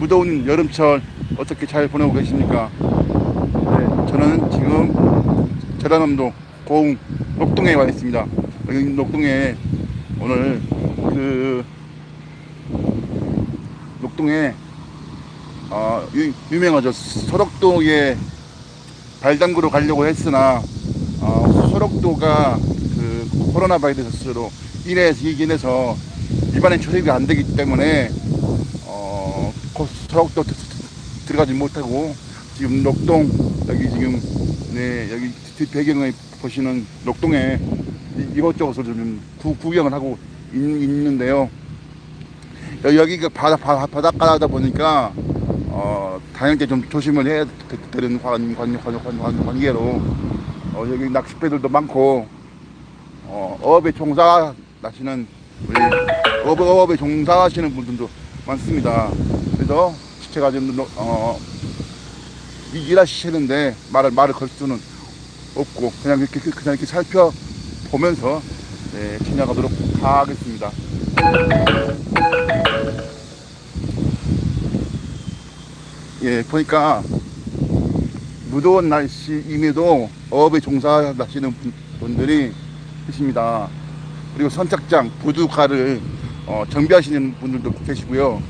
무더운 여름철 어떻게 잘 보내고 계십니까? 네, 저는 지금 전라남도 고흥 녹동에 와 있습니다. 여기 녹동에 오늘 그 녹동에 어, 유, 유명하죠. 소록도에 발당구로 가려고 했으나 어, 소록도가 그 코로나 바이러스로 인해서 인해서 일반인 출입이 안 되기 때문에 드- 들어가지 못하고 지금 녹동 여기 지금 네 여기 뒷 배경에 보시는 녹동에 이- 이것저것을 좀 구, 구경을 하고 있, 있는데요. 여- 여기가 바다, 바, 바닷가다 보니까 어, 때좀 조심을 해야 되- 되는 관, 관, 관, 관, 관, 관계로 어, 여기 낚싯배들도 많고 어, 어업에 종사 하시는 우리 어업, 어업에 종사하시는 분들도 많습니다. 제가 지금 노- 어, 이- 일하시는데 말을 말을 걸 수는 없고 그냥 이렇게 그냥 이렇게 살펴보면서 네, 지나가도록 하겠습니다. 예, 보니까 무더운 날씨임에도 어업에 종사하시는 분- 분들이 계십니다. 그리고 선착장, 부두가를 어, 정비하시는 분들도 계시고요.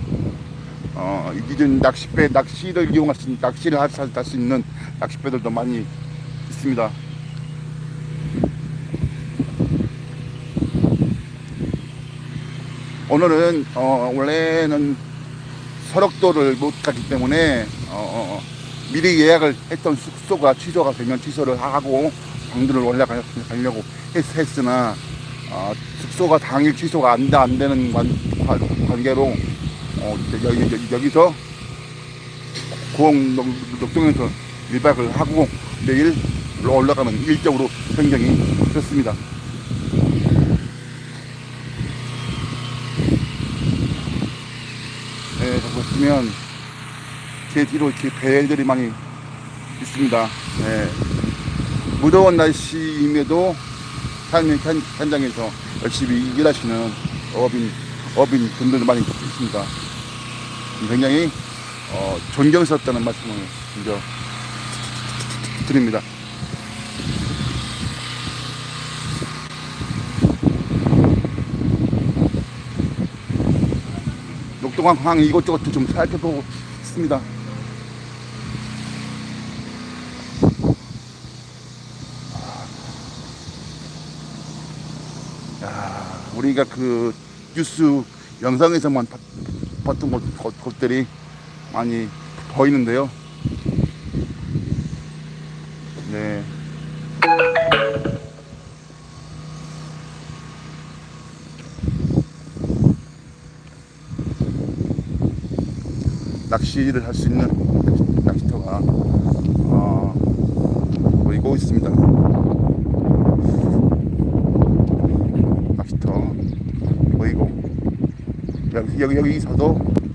어, 이전 낚싯배, 낚시를 이용할 수, 낚시를 할 수 있는 낚싯배들도 많이 있습니다. 오늘은 어, 원래는 설악도를 못 가기 때문에 어, 어, 어, 미리 예약을 했던 숙소가 취소가 되면 취소를 하고 방들을 올라가려고 했, 했으나 어, 숙소가 당일 취소가 안, 돼- 안 되는 관, 관- 관계로 어, 여기, 여기, 여기서 고흥 녹- 녹동에서 1박을 하고 내일 올라가는 일정으로 변경이 됐습니다. 네, 자, 보시면 제 뒤로 이렇게 배들이 많이 있습니다. 네. 무더운 날씨임에도 현, 현, 현장에서 열심히 일하시는 어업인, 어업인 분들도 많이 있습니다. 굉장히 어, 존경스럽다는 말씀을 먼저 드립니다. 녹동항 이것저것 좀 살펴보고 있습니다. 야, 우리가 그 뉴스 영상에서만 봤- 봤던 것, 것, 것들이 많이 보이는데요. 네. 낚시를 할 수 있는 낚시- 낚시터가 어, 보이고 있습니다. 낚시터 보이고 여기 여기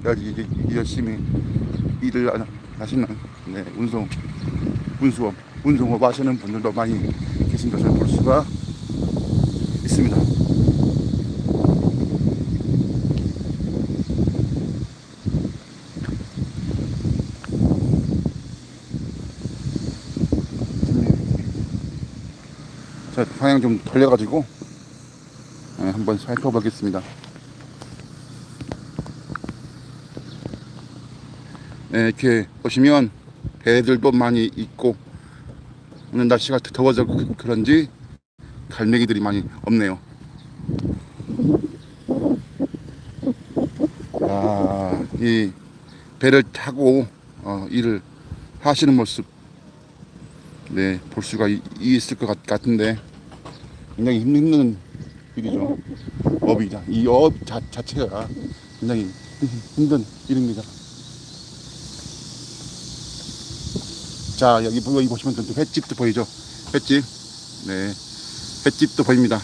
여기 이제 열심히 일을 하- 하시는 네, 운송 운수업 운송업 하시는 분들도 많이 계신 것을 볼 수가 있습니다. 자, 방향 좀 돌려가지고 네, 한번 살펴보겠습니다. 네, 이렇게 보시면 배들도 많이 있고 오늘 날씨가 더워서 그- 그런지 갈매기들이 많이 없네요. 아, 이 배를 타고 어, 일을 하시는 모습 네, 볼 수가 이- 있을 것 같, 같은데 굉장히 힘든 일이죠. 업이자 이업 자체가 굉장히 힘- 힘든 일입니다. 자 여기 보- 여기 보시면 또 횟집도 보이죠. 횟집, 네, 횟집도 보입니다.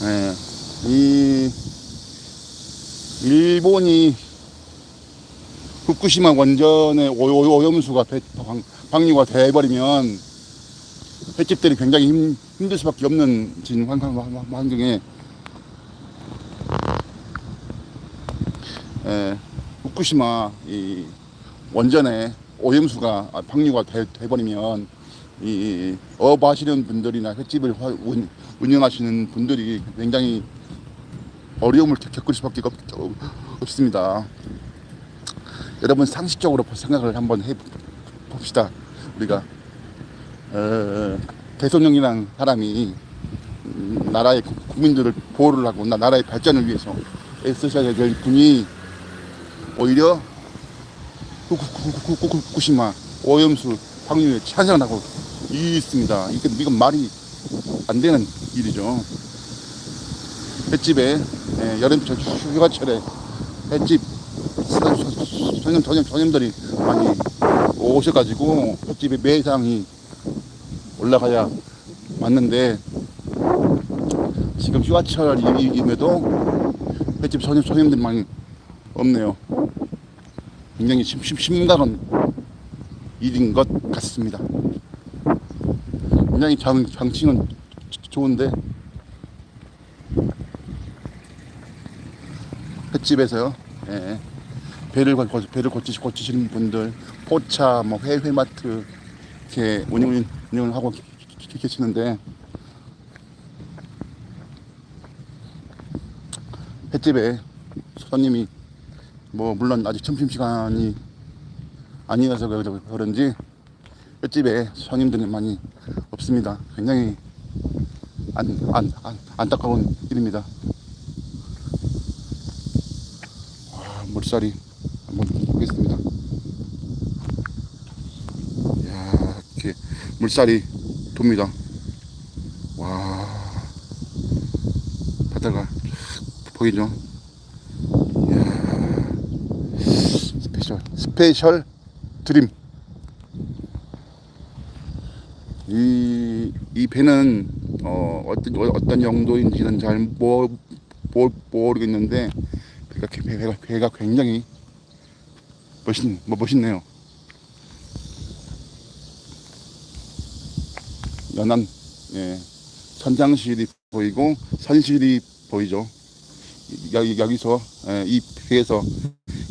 네, 이 일본이 후쿠시마 원전의 오염수가 방류가 돼버리면 횟집들이 굉장히 힘, 힘들 수밖에 없는 지금 환경에. 에, 후쿠시마 이 원전에 오염수가 아, 방류가 돼, 돼버리면 이 어업 하시는 분들이나 횟집을 화- 운- 운영하시는 분들이 굉장히 어려움을 겪을 수밖에 없, 없습니다. 여러분 상식적으로 생각을 한번 해 봅시다. 우리가 어, 대통령이란 사람이 음, 나라의 국- 국민들을 보호를 하고 나, 나라의 발전을 위해서 애쓰셔야 될 분이 오히려 후쿠시마 오염수 방류에 찬성하고 있습니다. 이게 이건 말이 안 되는 일이죠. 횟집에 예, 여름철 휴가철에 횟집 손님 손님 손님들이 많이 오셔가지고 횟집의 매상이 올라가야 맞는데 지금 휴가철임에도 횟집 손님 손님들이 많이 없네요. 굉장히 심, 심, 심각한 일인 것 같습니다. 굉장히 장, 장치는 좋은데 횟집에서요. 예. 배를 거- 거- 배를 고치 고치시는 분들 포차 뭐 회, 회마트 이렇게 운영 운영을 하고 계시는데 횟집에 손님이 뭐 물론 아직 점심 시간이 아니어서 그런지 횟집에 손님들이 많이 없습니다. 굉장히 안, 안, 안, 안타까운 일입니다. 와, 물살이 한번 보겠습니다. 이야, 이렇게 물살이 돕니다. 와, 바다가 쫙 보이죠? 이야, 스페셜, 드림. 이, 이 배는 어, 어떤 어- 어떤 용도인지는 잘 모, 모, 모르겠는데 배가 배가 배가 굉장히 멋있 뭐 멋있네요. 연안 예, 선장실이 보이고 선실이 보이죠. 여기 여기서 예, 이 배에서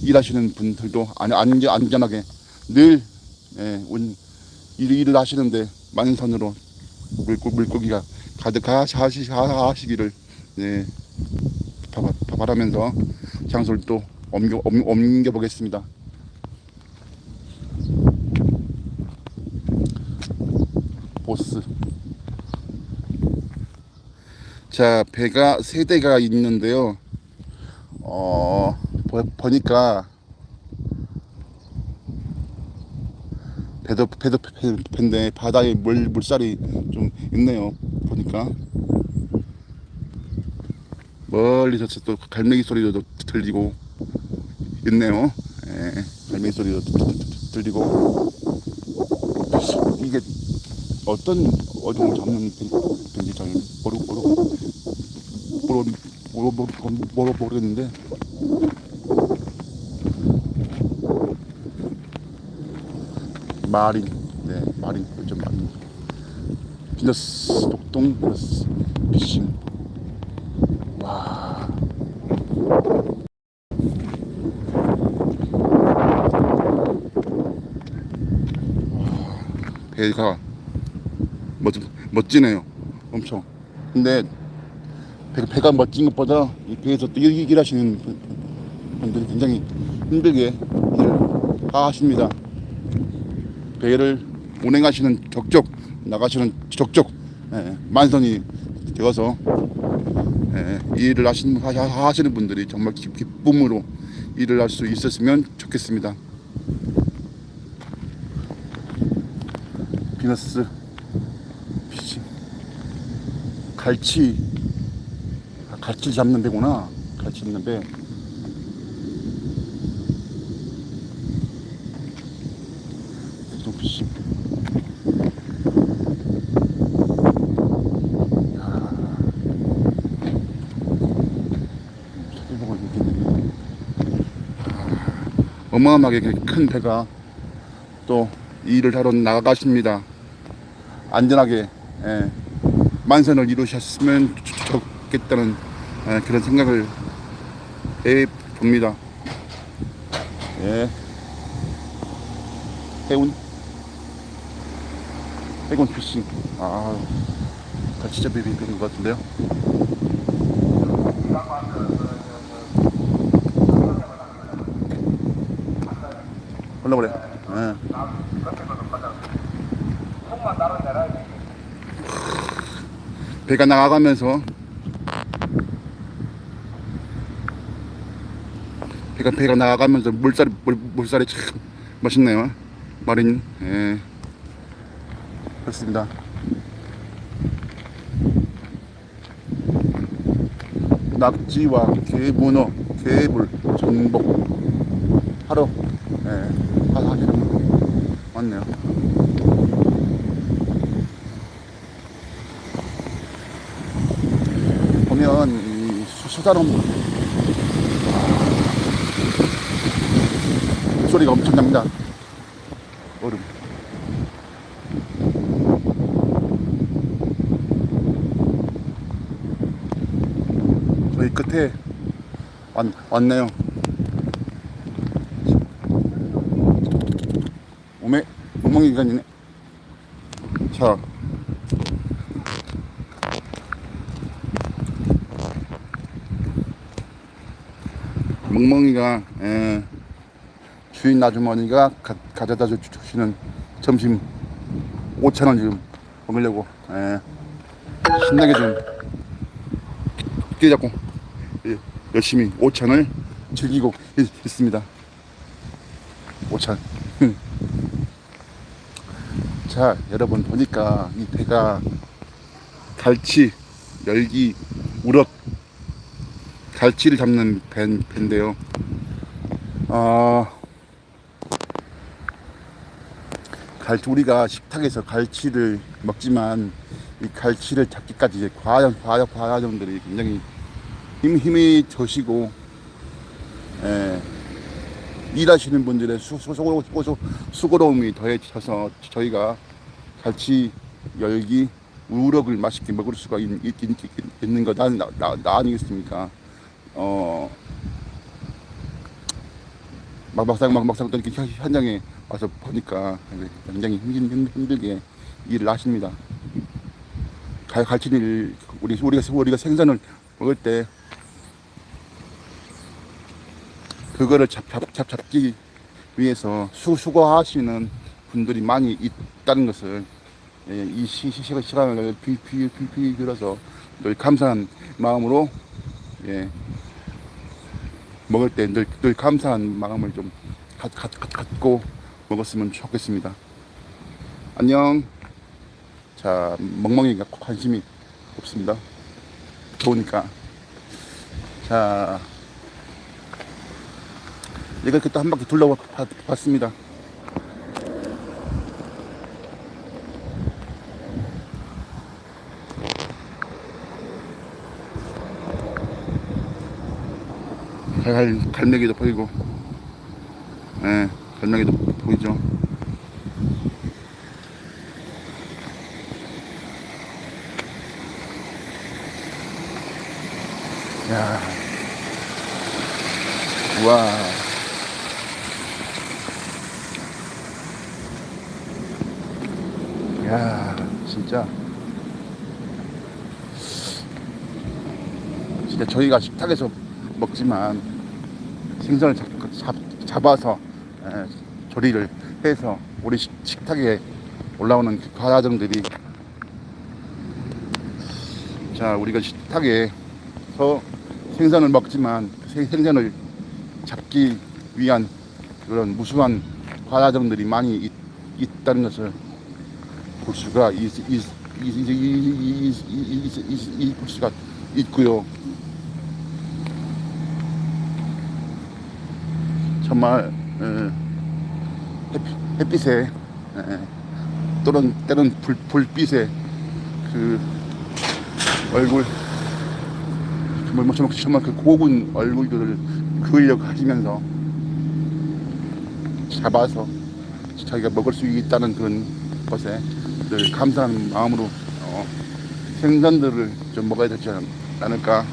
일하시는 분들도 안, 안전 안전하게 늘 예, 운, 일, 일을 하시는데 만선으로 물고, 물고기가 가득하시, 하시기를 네, 바, 바, 바라면서 장소를 또 옮겨, 옮, 옮겨 보겠습니다. 보스. 자, 배가 세 대가 있는데요. 어, 보, 보니까 배도 배도 배- 배인데 바다에 물 물살이 좀 있네요. 보니까 멀리서 또 갈매기 소리도 들리고 있네요. 예, 갈매기 소리도 들리고 이게 어떤 어종을 잡는 배- 배인지 잘 모르 모르 모르 모르 모르 모르 모르겠는데 마린, 네, 마린, 좀 마린. 비너스, 독동, 비너스, 피싱. 와. 와, 배가 멋, 멋지네요. 엄청. 근데 배, 배가 멋진 것보다 이 배에서 또 일, 일하시는 분- 분들이 굉장히 힘들게 일을 하십니다. 배를 운행하시는 적적 나가시는 적적 예, 만선이 되어서 예, 이 일을 하시는, 하- 하시는 분들이 정말 기, 기쁨으로 일을 할 수 있었으면 좋겠습니다. 비너스 피싱 갈치. 아, 갈치 잡는 배구나. 갈치 잡는 배 좀 피싱 찾아보고 있겠는데 어마어마하게 큰 배가 또 일을 하러 나가십니다. 안전하게 예, 만선을 이루셨으면 좋- 좋겠다는 예, 그런 생각을 해 봅니다. 예. 해운 해군 피싱. 아, 다 진짜 비비는 것 같은데요. 올라버려. 예. 배가 나가면서 배가 배가 나가면서 물살이 물, 물살이 참 멋있네요. 마린 예. 그렇습니다. 낙지와 개문어, 개불, 전복 하루 예. 하- 하시는 분 많네요. 보면 이 수- 수다놈 소리가 엄청 납니다. 얼음. 저희 끝에 왔, 왔네요. 오메, 멍멍이 기간이네. 자. 멍멍이가, 예, 주인 아주머니가 가, 가져다 주- 주시는 점심 5천원 지금 먹으려고, 예, 신나게 좀 끼잡고 예, 열심히 오찬을 즐기고 있, 있습니다. 오찬. 자, 여러분 보니까 이 배가 갈치, 열기, 우럭, 갈치를 잡는 배, 배인데요. 어, 갈치 우리가 식탁에서 갈치를 먹지만 이 갈치를 잡기까지 이제 과정 과정 과정들이 굉장히 힘 힘이 드시고 예, 일하시는 분들의 수, 수, 수, 수, 수고로움이 더해져서 저희가 갈치 열기 우럭을 맛있게 먹을 수가 있, 있, 있, 있 는 거 나, 나, 나, 나 아니겠습니까? 어, 막 막상 막 막상 또 이렇게 현- 현장에 와서 보니까 굉장히 힘, 힘, 힘들게 일을 하십니다. 갈, 갈치를 우리 우리가 우리가 생선을 먹을 때 그거를 잡, 잡, 잡, 잡기 위해서 수, 수고하시는 분들이 많이 있다는 것을 예, 이 시, 시, 시간- 시간을 비, 비, 비, 비 들어서 늘 감사한 마음으로 예, 먹을 때 늘 늘 감사한 마음을 좀 갖, 갖, 갖, 갖고 먹었으면 좋겠습니다. 안녕. 자, 멍멍이가 관심이 없습니다. 더우니까. 자, 이렇게 또 한 바퀴 둘러봤습니다. 갈, 갈매기도 보이고, 예, 갈매기도 보이죠. 야, 우와. 야, 진짜. 진짜 저희가 식탁에서 먹지만 생선을 잡, 잡, 잡아서 에, 조리를 해서 우리 식, 식탁에 올라오는 그 과정들이 자 우리가 식탁에서 생선을 먹지만 그 생- 생선을 잡기 위한 그런 무수한 과정들이 많이 있, 있다는 것을 입국수가 이, 이, 이, 이, 이, 입국수가 있고요. 정말 햇빛, 에 또는 때는 불, 불빛에 그 얼굴 정말 정말, 정말 그 고군 얼굴들을 그으려고 하시면서 잡아서 자기가 먹을 수 있다는 그런 것에 늘 감사한 마음으로 어, 생선들을 좀 먹어야 되지 않- 않을까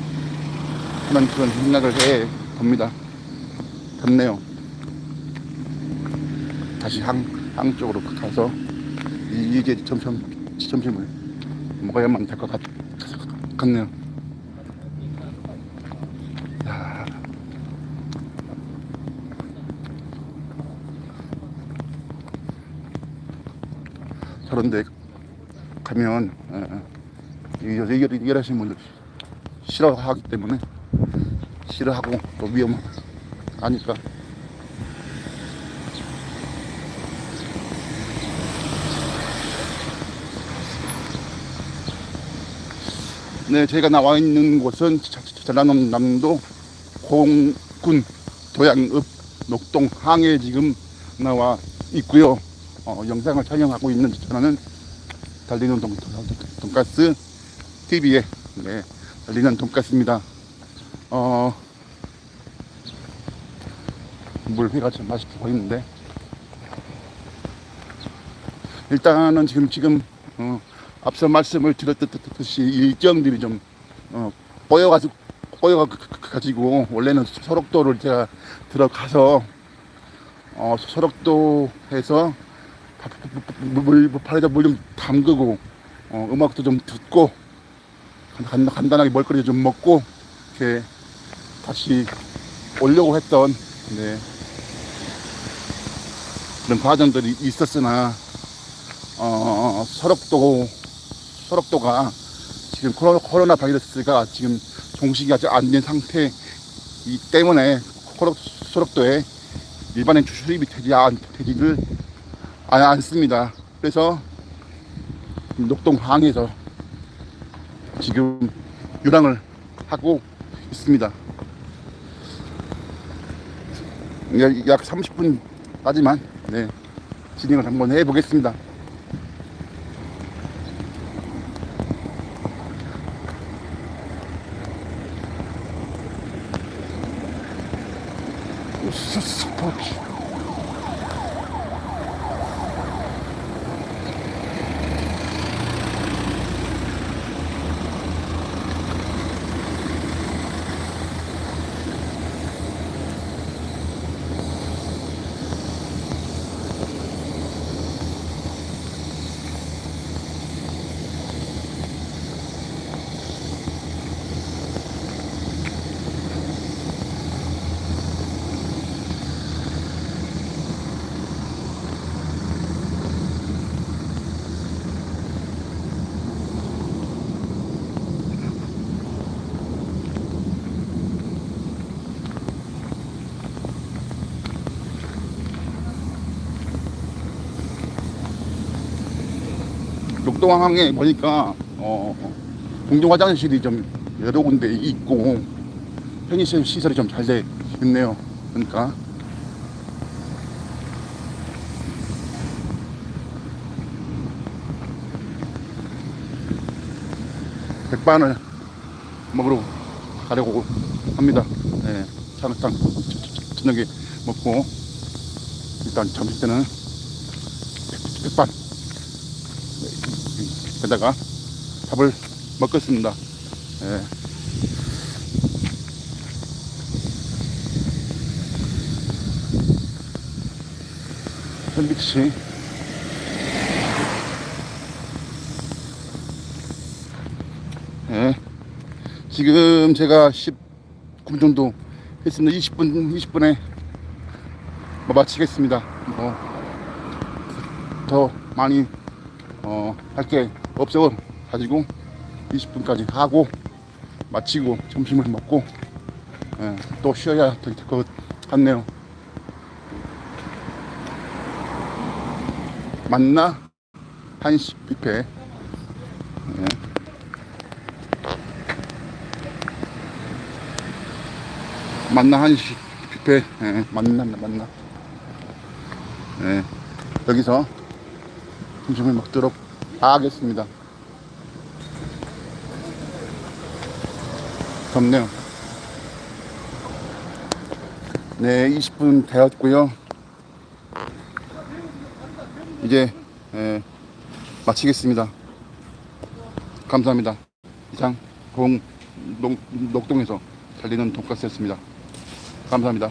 하는 그런 생각을 해 봅니다. 덥네요. 다시 항, 항 쪽으로 가서 이, 이제 점심 점심을 먹어야만 될 것 같네요. 야. 저런데 가면 어, 어, 이 여- 일- 일하시는 분들 싫어하기 때문에 싫어하고 또 위험하니까 네, 제가 나와 있는 곳은 전라남도 공군 도양읍 녹동 항에 지금 나와 있고요. 어, 영상을 촬영하고 있는 저는 달리는 돈, 돈, 돈 가스 TV에 네, 달리는 돈가스입니다. 어, 물회가 참 맛있게 보이는데 일단은 지금 지금 어, 앞서 말씀을 드렸듯이 일정들이 좀 어, 꼬여가지고 꼬여가지고 원래는 소록도를 제가 들어가서 어, 소록도에서 물 팔에다 물 좀 담그고 어, 음악도 좀 듣고 간, 간단하게 먹거리 좀 먹고 이렇게 다시 오려고 했던 네, 그런 과정들이 있었으나 어, 서럽도 서럽도가 지금 코로나, 코로나 바이러스가 지금 종식이 아직 안 된 상태이기 때문에 서럽도에 일반인 출입이 되지 않, 되지를 아- 않습니다. 그래서 녹동 항에서 지금 유랑을 하고 있습니다. 약- 약 30분까지만 네, 진행을 한번 해보겠습니다. 스포츠. 녹동항에 보니까 어, 공중 화장실이 좀 여러 군데 있고 편의시설 시설이 좀 잘 돼 있네요. 그러니까 백반을 먹으러 가려고 합니다. 네, 차는 저녁에 먹고 일단 점심 때는 백반 게다가 밥을 먹겠습니다. 예. 현비치 예. 지금 제가 10분 정도 했습니다. 20분 20분에 뭐 마치겠습니다. 뭐 더 많이 어, 할게 없어 가지고 20분까지 하고 마치고 점심을 먹고 예, 또 쉬어야 될 것 같네요. 만나 한시 뷔페 예. 만나 한시 뷔페 예, 만나 만나 예, 여기서 점심을 먹도록 하겠습니다. 덥네요. 네, 20분 되었고요. 이제 예, 마치겠습니다. 감사합니다. 이상 공 녹, 녹동에서 달리는 돈가스였습니다. 감사합니다.